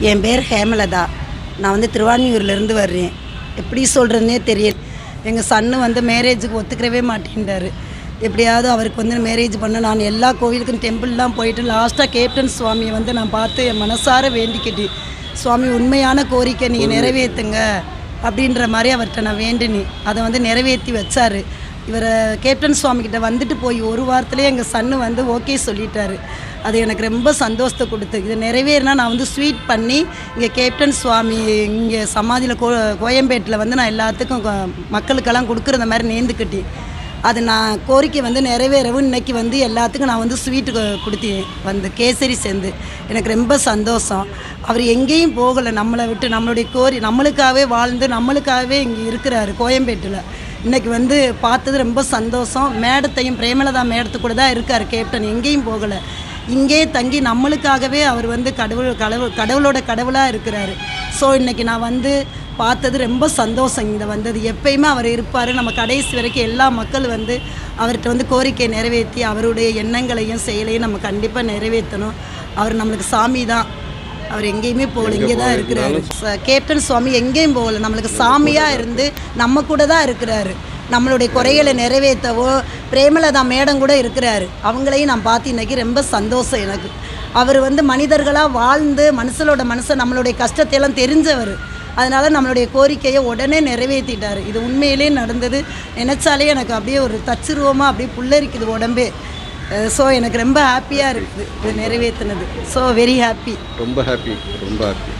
என் பேர் ஹேமலதா. நான் வந்து திருவான்மியூர்லேருந்து வர்றேன். எப்படி சொல்கிறதுனே தெரியல. எங்கள் சன்னு வந்து மேரேஜுக்கு ஒத்துக்கிறவே மாட்டேன்றாரு. எப்படியாவது அவருக்கு வந்து மேரேஜ் பண்ண நான் எல்லா கோவிலுக்கும் டெம்பிள்லாம் போயிட்டு லாஸ்ட்டாக கேப்டன் சுவாமியை வந்து நான் பார்த்து என் மனசார வேண்டிக்கிட்டு சுவாமி உண்மையான கோரிக்கை நீங்கள் நிறைவேற்றுங்க அப்படின்ற மாதிரி அவர்கிட்ட நான் வேண்டினி அதை வந்து நிறைவேற்றி வச்சார். இவரை கேப்டன் சுவாமி கிட்ட வந்துட்டு போய் ஒரு வாரத்துலேயே எங்கள் சன்னு வந்து ஓகே சொல்லிட்டாரு. அது எனக்கு ரொம்ப சந்தோஷத்தை கொடுத்து இது நிறைவேறினா நான் வந்து ஸ்வீட் பண்ணி இங்கே கேப்டன் சுவாமி இங்கே சமாதியில் கோ கோயம்பேட்டில் வந்து நான் எல்லாத்துக்கும் மக்களுக்கெல்லாம் கொடுக்குற மாதிரி நேர்ந்துக்கிட்டி அது நான் கோரிக்கை வந்து நிறைவேறவும் இன்னைக்கு வந்து எல்லாத்துக்கும் நான் வந்து ஸ்வீட்டு கொடுத்தேன் வந்து கேசரி சேர்ந்து எனக்கு ரொம்ப சந்தோஷம். அவர் எங்கேயும் போகலை நம்மளை விட்டு நம்மளுடைய கோரி நம்மளுக்காகவே வாழ்ந்து நம்மளுக்காகவே இங்கே இருக்கிறாரு கோயம்பேட்டில். இன்னைக்கு வந்து பார்த்தது ரொம்ப சந்தோஷம். மேடத்தையும் பிரேமலதா மேடத்து கூட தான் இருக்கார் கேப்டன். எங்கேயும் போகலை. இங்கே தங்கி நம்மளுக்காகவே அவர் வந்து கடவுள் கடவுள் கடவுளோட கடவுளாக இருக்கிறாரு. ஸோ இன்றைக்கி நான் வந்து பார்த்தது ரொம்ப சந்தோஷம். இங்கே வந்தது எப்பயுமே அவர் இருப்பார். நம்ம கடைசி வரைக்கும் எல்லா மக்கள் வந்து அவர்கிட்ட வந்து கோரிக்கையை நிறைவேற்றி அவருடைய எண்ணங்களையும் செயலையும் நம்ம கண்டிப்பாக நிறைவேற்றணும். அவர் நம்மளுக்கு சாமி தான் அவர் எங்கேயுமே போகல இங்கே தான் இருக்கிறாரு. ச- கேப்டன் சுவாமி எங்கேயும் போகல. நம்மளுக்கு சாமியாக இருந்து நம்ம கூட தான் இருக்கிறாரு. நம்மளுடைய குறைகளை நிறைவேற்றவோ பிரேமலதா மேடம் கூட இருக்கிறாரு. அவங்களையும் நான் பார்த்து இன்னைக்கு ரொம்ப சந்தோஷம் எனக்கு. அவர் வந்து மனிதர்களாக வாழ்ந்து மனுஷனோட மனசை நம்மளுடைய கஷ்டத்தையெல்லாம் தெரிஞ்சவர். அதனால் நம்மளுடைய கோரிக்கையை உடனே நிறைவேற்றிட்டார். இது உண்மையிலே நடந்தது. நினச்சாலே எனக்கு அப்படியே ஒரு தச்சுருவமாக அப்படியே புல்லரிக்குது உடம்பே. ஸோ எனக்கு ரொம்ப ஹாப்பியாக இருக்குது இது நிறைவேற்றினது ஸோ வெரி ஹாப்பி ரொம்ப ஹாப்பி ரொம்ப ஹாப்பி